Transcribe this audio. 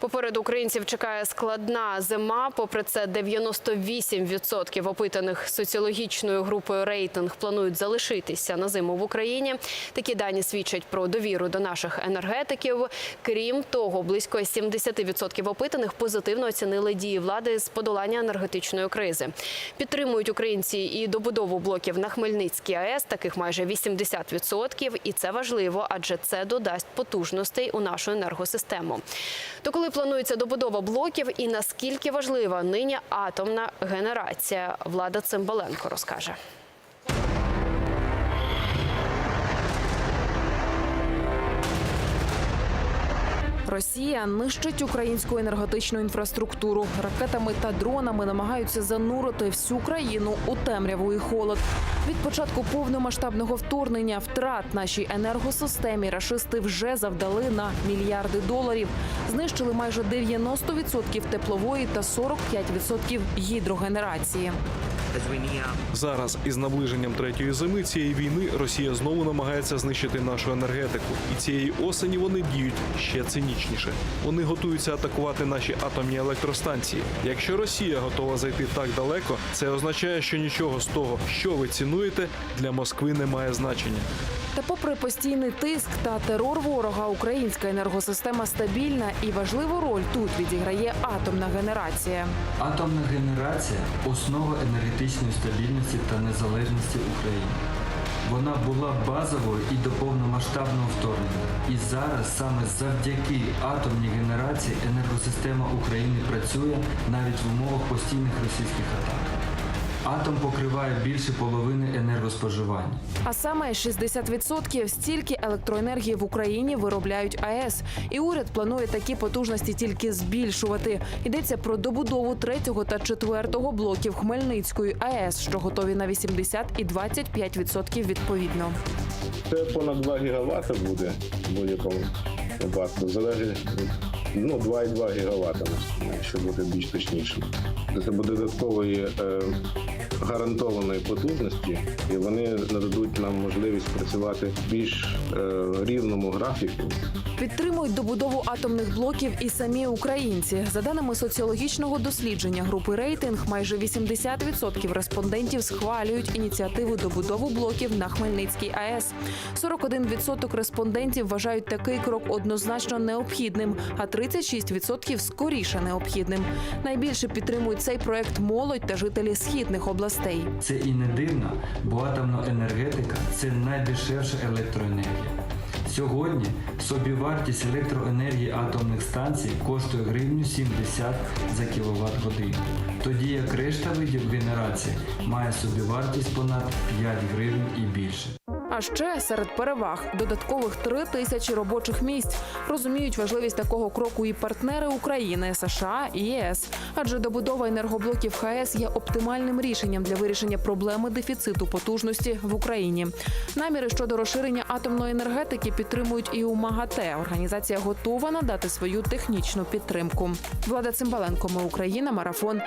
Попереду українців чекає складна зима. Попри це, 98% опитаних соціологічною групою рейтинг планують залишитися на зиму в Україні. Такі дані свідчать про довіру до наших енергетиків. Крім того, близько 70% опитаних позитивно оцінили дії влади з подолання енергетичної кризи. Підтримують українці і добудову блоків на Хмельницькій АЕС, таких майже 80%. І це важливо, адже це додасть потужностей у нашу енергосистему. То коли планується добудова блоків і наскільки важлива нині атомна генерація, влада Цимбаленко розкаже. Росія нищить українську енергетичну інфраструктуру. Ракетами та дронами намагаються занурити всю країну у темряву і холод. Від початку повномасштабного вторгнення втрат нашій енергосистемі рашисти вже завдали на мільярди доларів. Знищили майже 90% теплової та 45% гідрогенерації. Зараз із наближенням третьої зими цієї війни Росія знову намагається знищити нашу енергетику, і цієї осені вони діють ще цинічніше. Вони готуються атакувати наші атомні електростанції. Якщо Росія готова зайти так далеко, це означає, що нічого з того, що ви цінуєте, для Москви не має значення. Та попри постійний тиск та терор ворога, українська енергосистема стабільна і важливу роль тут відіграє атомна генерація. Атомна генерація основа енергетичної стабільності та незалежності України. Вона була базовою і до повномасштабного вторгнення. І зараз саме завдяки атомній генерації енергосистема України працює навіть в умовах постійних російських атак. Атом покриває більше половини енергоспоживання. А саме 60% стільки електроенергії в Україні виробляють АЕС. І уряд планує такі потужності тільки збільшувати. Йдеться про добудову третього та четвертого блоків Хмельницької АЕС, що готові на 80 і 25% відповідно. Це понад 2 гігавати буде в будь-якому випадку. Залежить ну, 2,2 гігавата, щоб бути більш точнішим. Це буде додатковий е, гарантованої потужності, і вони нададуть нам можливість працювати в більш е, рівному графіку. Підтримують добудову атомних блоків і самі українці. За даними соціологічного дослідження групи рейтинг, майже 80% респондентів схвалюють ініціативу добудову блоків на Хмельницькій АЕС. 41% респондентів вважають такий крок однозначно необхідним, а 36% скоріше необхідним. Найбільше підтримують цей проект молодь та жителі східних областей. Це і не дивно, бо атомна енергетика це найдешевша електроенергія. Сьогодні собівартість електроенергії атомних станцій коштує гривню 70 за кіловат годину, тоді як решта видів генерації має собівартість понад 5 гривень і більше. Ще серед переваг додаткових три тисячі робочих місць розуміють важливість такого кроку і партнери України, США і ЄС. Адже добудова енергоблоків ХАЕС є оптимальним рішенням для вирішення проблеми дефіциту потужності в Україні. Наміри щодо розширення атомної енергетики підтримують і у МАГАТЕ. Організація готова надати свою технічну підтримку. Влада Цимбаленко, ми Україна, марафон.